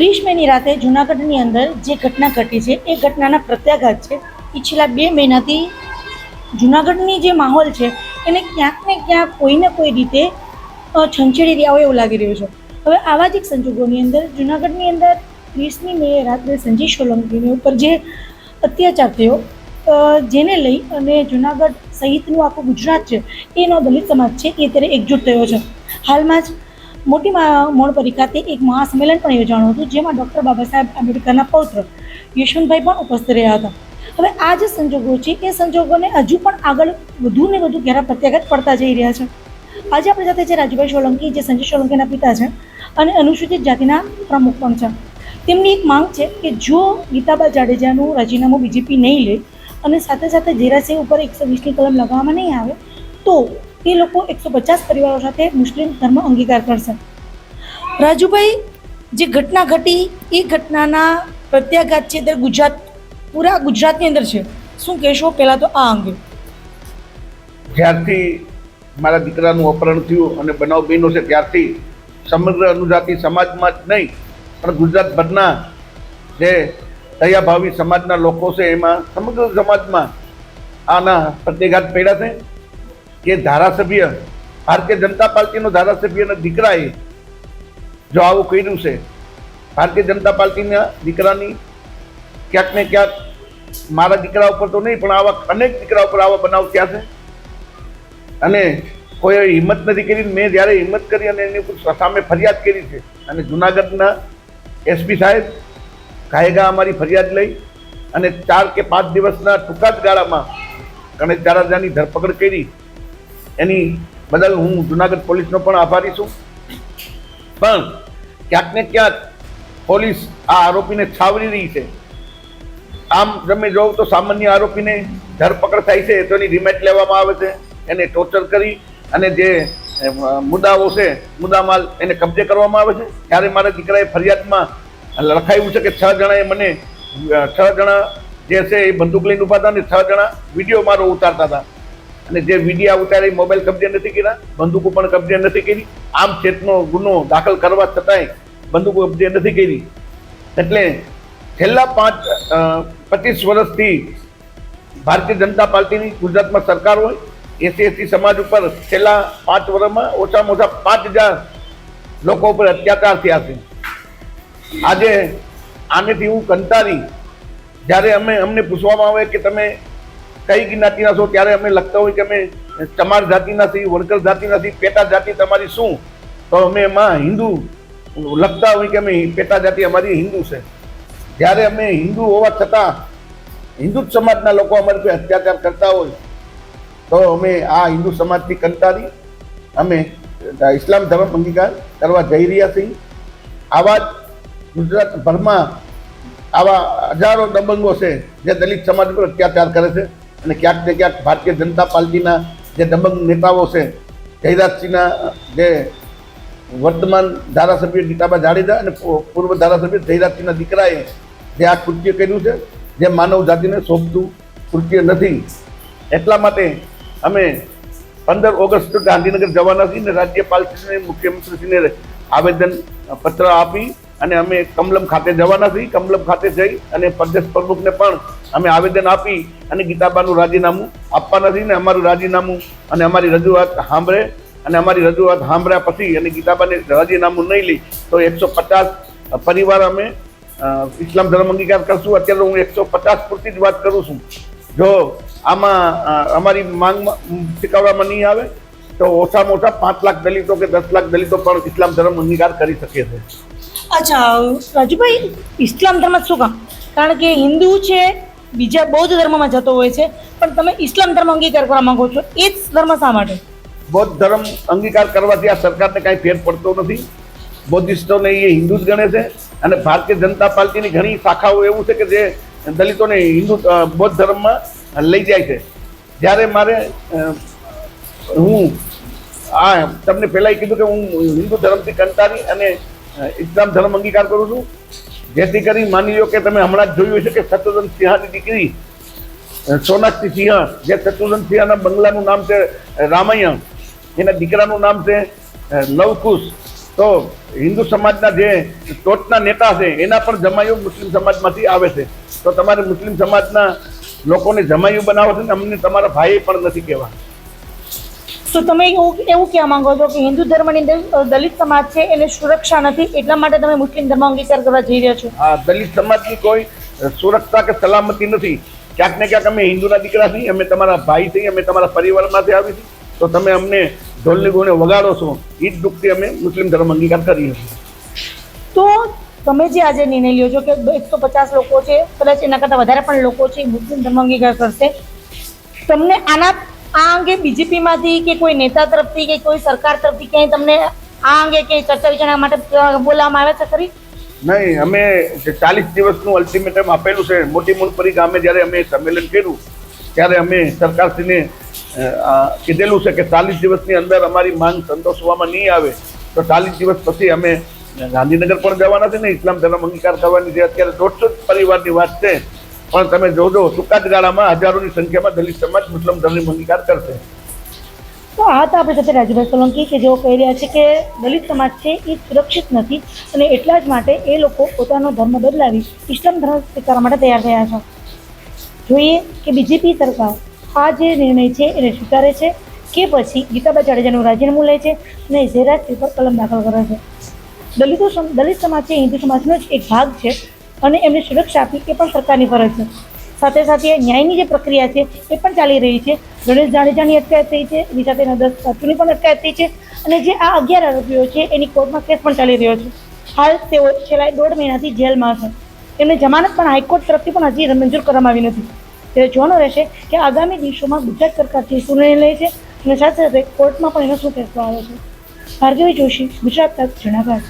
ત્રીસ મેની રાતે જૂનાગઢની અંદર જે ઘટના ઘટી છે, એ ઘટનાના પ્રત્યાઘાત છે. એ છેલ્લા બે મહિનાથી જૂનાગઢની જે માહોલ છે, એને ક્યાંક ને ક્યાંક કોઈને કોઈ રીતે છંછેડી રહ્યા હોય એવું લાગી રહ્યું છે. હવે આવા જ એક સંજોગોની અંદર જૂનાગઢની અંદર ત્રીસમી મે રાત્રે સંજય સોલંકીની ઉપર જે અત્યાચાર થયો જેને લઈ અને જૂનાગઢ સહિતનું આખું ગુજરાત છે એનો દલિત સમાજ છે, એ અત્યારે એકજૂટ થયો છે. હાલમાં જ મોટી મોણપરી ખાતે એક મહાસંમેલન પણ યોજાણું હતું, જેમાં ડૉક્ટર બાબા સાહેબ આંબેડકરના પૌત્ર યશવંતભાઈ પણ ઉપસ્થિત રહ્યા હતા. હવે આ જે સંજોગો છે, એ સંજોગોને હજુ પણ આગળ વધુ ને વધુ ઘેરા પ્રત્યાઘાત પડતા જઈ રહ્યા છે. આજે આપણી સાથે છે રાજુભાઈ સોલંકી, જે સંજય સોલંકીના પિતા છે અને અનુસૂચિત જાતિના પ્રમુખ પણ છે. તેમની એક માંગ છે કે જો ગીતાબા જાડેજાનું રાજીનામું બીજેપી નહીં લે અને સાથે સાથે ધીરાસિંહ ઉપર એકસો વીસની કલમ લગાવવામાં નહીં આવે, તો તે લોકો એકસો પચાસ પરિવારો સાથે મુસ્લિમ ધર્મ અંગીકાર કરશે. રાજુભાઈ, જે ઘટના ઘટી, એ ઘટનાના પ્રત્યાઘાત છે તે ગુજરાત, પૂરા ગુજરાતની અંદર છે. શું કહેશો પહેલાં તો આ અંગે? જ્યારથી મારા દીકરાનું અપહરણ થયું અને બનાવ બન્યો છે, ત્યારથી સમગ્ર અનુજાતિ સમાજમાં જ નહીં, પણ ગુજરાતભરના જે દયાભાવી સમાજના લોકો છે, એમાં સમગ્ર સમાજમાં આના પ્રત્યાઘાત પડ્યા છે. કે ધારાસભ્ય, ભારતીય જનતા પાર્ટીનો ધારાસભ્યના દીકરાએ જો આવું કર્યું છે, ભારતીય જનતા પાર્ટીના દીકરાની ક્યાંક ને ક્યાંક મારા દીકરા ઉપર તો નહીં, પણ આવા અનેક દીકરા ઉપર આવા બનાવ થયા છે. અને કોઈ હિંમત નથી કરી, મેં જ્યારે હિંમત કરી અને એની ઉપર સામે ફરિયાદ કરી છે. અને જુનાગઢના એસપી સાહેબ કાયગા અમારી ફરિયાદ લઈ અને ચાર કે પાંચ દિવસના ટૂંકા જ ગાળામાં ગણેશ જાડેજાની ધરપકડ કરી એની બદલ હું જુનાગઢ પોલીસનો પણ આભારી છું. પણ ક્યાંક ને ક્યાંક પોલીસ આ આરોપીને છાવરી રહી છે. આમ તમે જોવ તો સામાન્ય આરોપીને ધરપકડ થાય છે, તો એની રિમેટ લેવામાં આવે છે. એને ટોર્ચર કરી અને જે મુદ્દાઓ છે, મુદ્દામાલ એને કબજે કરવામાં આવે છે. ત્યારે મારા દીકરાએ ફરિયાદમાં લખાયું છે કે છ જણાએ મને છ જણા જે છે એ બંદૂક લઈને ઊભા હતા અને છ જણા વીડિયો મારો ઉતારતા હતા. અને જે વિડીયા ઉતારી મોબાઈલ કબજે નથી કર્યા, બંદૂકો પણ કબજે નથી કરી. આમ છેતનો ગુનો દાખલ કરવા છતાંય બંદૂકો કબજે નથી કરી. એટલે છેલ્લા પાંચ પચીસ વર્ષથી ભારતીય જનતા પાર્ટીની ગુજરાતમાં સરકાર હોય એસી એસી સમાજ ઉપર છેલ્લા પાંચ વર્ષમાં ઓછામાં ઓછા પાંચ હજાર લોકો ઉપર અત્યાચાર થયા છે. આજે આનેથી હું કંટાળી, જ્યારે અમે, અમને પૂછવામાં આવે કે તમે કઈ જ્ઞાતિના છો, ત્યારે અમે લખતા હોય કે અમે ચમાર જાતિના છીએ વણકર જાતિના છીએ પેટા જાતિ તમારી શું? તો અમે એમાં હિન્દુ લખતા હોય કે અમે પેટા જાતિ અમારી હિન્દુ છે. જ્યારે અમે હિન્દુ હોવા છતાં હિન્દુ સમાજના લોકો અમારી પર અત્યાચાર કરતા હોય, તો અમે આ હિન્દુ સમાજથી કંટાળી અમે ઇસ્લામ ધર્મ અંગીકાર કરવા જઈ રહ્યા છીએ. આવા જ ગુજરાતભરમાં આવા હજારો દબંગો છે, જે દલિત સમાજ પર અત્યાચાર કરે છે. અને ક્યાંક ને ક્યાંક ભારતીય જનતા પાર્ટીના જે દબંગ નેતાઓ છે, જયરાજસિંહના જે વર્તમાન ધારાસભ્ય ગીતાબા જાડેજા અને પૂર્વ ધારાસભ્ય જયરાજસિંહના દીકરાએ જે આ કૃત્ય કર્યું છે, જે માનવ જાતિને શોભતું કૃત્ય નથી. એટલા માટે અમે પંદર ઓગસ્ટ ગાંધીનગર જવાના છીએ અને રાજ્યપાલશ્રીને, મુખ્યમંત્રીશ્રીને આવેદન પત્ર આપી અને અમે કમલમ ખાતે જવાના છીએ. કમલમ ખાતે જઈ અને પ્રદેશ પ્રમુખને પણ અમે આવેદન આપી અને ગીતાબાનું રાજીનામું આપવા નથી ને અમારું રાજીનામું અને અમારી રજૂઆત સાંભળે અને અમારી રજૂઆત સાંભળ્યા પછી અને ગીતાબાને રાજીનામું નહીં લઈ તો એકસો પચાસ પરિવાર અમે ઇસ્લામ ધર્મ અંગીકાર કરશું. અત્યારે હું એકસો પચાસ પૂરતી જ વાત કરું છું. જો આમાં અમારી માંગમાં શીખવવામાં નહીં આવે તો ઓછામાં ઓછા પાંચ લાખ દલિતો કે દસ લાખ દલિતો પણ ઇસ્લામ ધર્મ અંગીકાર કરી શકે છે. અચ્છા, રાજુભાઈ, ઇસ્લામ ધર્મ શું કામ? કારણ કે હિન્દુ છે બીજા બૌદ્ધ ધર્મમાં જતો હોય છે, પણ તમે ઇસ્લામ ધર્મ અંગીકાર કરવા માંગો છો, એ જ ધર્મ શા માટે? બૌદ્ધ ધર્મ અંગીકાર કરવાથી આ સરકારને કાંઈ ફેર પડતો નથી. બૌદ્ધિસ્ટોને એ હિન્દુ જ ગણે છે, અને ભારતીય જનતા પાર્ટીની ઘણી શાખાઓ એવું છે કે જે દલિતોને હિન્દુ બૌદ્ધ ધર્મમાં લઈ જાય છે. જ્યારે મારે હું, આ, તમને પહેલાં કીધું કે હું હિન્દુ ધર્મથી કંટાળી અને ઇસ્લામ ધર્મ અંગીકાર કરું છું. જેથી કરી માની લો કે તમે હમણાં જ જોયું છે કે શત્રુઘ્ન સિંહાની દીકરી સોનાક્ષી સિંહ, જે શત્રુઘ્ન સિંહના બંગલાનું નામ છે રામાયણ. એના દીકરાનું નામ છે તો તો હિન્દુ સમાજના જે ટોચના નેતા છે, એના પણ જમાયું મુસ્લિમ સમાજમાંથી આવે છે. તો તમારે મુસ્લિમ સમાજના લોકોને જમાયું બનાવો છે ને અમને તમારા ભાઈ પણ નથી કહેવા. તો તમે એવું એવું કહેવા માંગો છો કે હિન્દુ ધર્મની અંદર દલિત સમાજ છે એને સુરક્ષા નથી એટલા માટે તમે મુસ્લિમ ધર્મ અંગીકાર કરવા જઈ રહ્યા છો? આ દલિત સમાજની કોઈ સુરક્ષા કે સલામતી નથી. ક્યાંક ને ક્યાંક અમે હિન્દુના દીકરા છીએ અમે તમારા ભાઈ છીએ અમે તમારા પરિવારમાંથી આવી છીએ. તો તમે અમને ઢોલની ગુણે વગાડો છો એ જ દુઃખથી અમે મુસ્લિમ ધર્મ અંગીકાર કરીએ છીએ. તો તમે જે આજે નિર્ણય લ્યો છો કે એકસો પચાસ લોકો છે કદાચ એના કરતાં વધારે પણ લોકો છે મુસ્લિમ ધર્મ અંગીકાર કરશે તમને આના આ અંગે બીજેપીમાંથી કે કોઈ નેતા તરફથી કે કોઈ સરકાર તરફથી ક્યાંય તમને આ અંગે કે ચર્ચા વિચારણા માટે બોલાવવામાં આવે છે ખરી? નહીં, અમે જે ચાલીસ દિવસનું અલ્ટિમેટમ આપેલું છે મોટી મુનપરી ગામે જ્યારે અમે સંમેલન કર્યું, ત્યારે અમે સરકારશ્રીને કીધેલું છે કે ચાલીસ દિવસની અંદર અમારી માંગ સંતોષવામાં નહીં આવે, તો ચાલીસ દિવસ પછી અમે ગાંધીનગર પણ જવાના છે ને, ઇસ્લામ ધર્મ અંગીકાર કરવાની છે અત્યારે દોઢસો પરિવારની વાત છે પણ તમે જોજો ગાળામાં હજારોની સંખ્યામાં દલિત સમાજ મુસ્લિમ ધર્મની અંગીકાર કરશે. તો આ તો આપણે સાથે રાજુભાઈ સોલંકી કે જેઓ કહી રહ્યા છે કે દલિત સમાજ છે એ સુરક્ષિત નથી અને એટલા જ માટે એ લોકો પોતાનો ધર્મ બદલાવી ઇસ્લામ ધર્મ સ્વીકારવા માટે તૈયાર થયા છે. જોઈએ કે બીજેપી સરકાર આ જે નિર્ણય છે એને સ્વીકારે છે કે પછી ગીતાબા જાડેજાનું રાજીનામું લે છે અને ઝેરાજ પર કલમ દાખલ કરે છે. દલિતો દલિત સમાજ છે, હિન્દુ સમાજનો જ એક ભાગ છે. અને એમને સુરક્ષા આપવી એ પણ સરકારની ફરજ છે. સાથે સાથે ન્યાયની જે પ્રક્રિયા છે, એ પણ ચાલી રહી છે. ગણેશ જાડેજાની અટકાયત થઈ છે, એની સાથે દસ સાચુની પણ અટકાયત થઈ છે અને જે આ અગિયાર આરોપીઓ છે, એની કોર્ટમાં કેસ પણ ચાલી રહ્યો છે. હાલ તેઓ છેલ્લા દોઢ મહિનાથી જેલમાં છે. એમને જમાનત પણ હાઈકોર્ટ તરફથી પણ હજી મંજૂર કરવામાં આવી નથી. તે જોવાનું રહેશે કે આગામી દિવસોમાં ગુજરાત સરકાર જે શું નિર્ણય લે છે અને સાથે સાથે કોર્ટમાં પણ એનો શું ફેસલો આવે છે. ભાર્ગવી જોશી, ગુજરાત તક, જૂનાગઢ.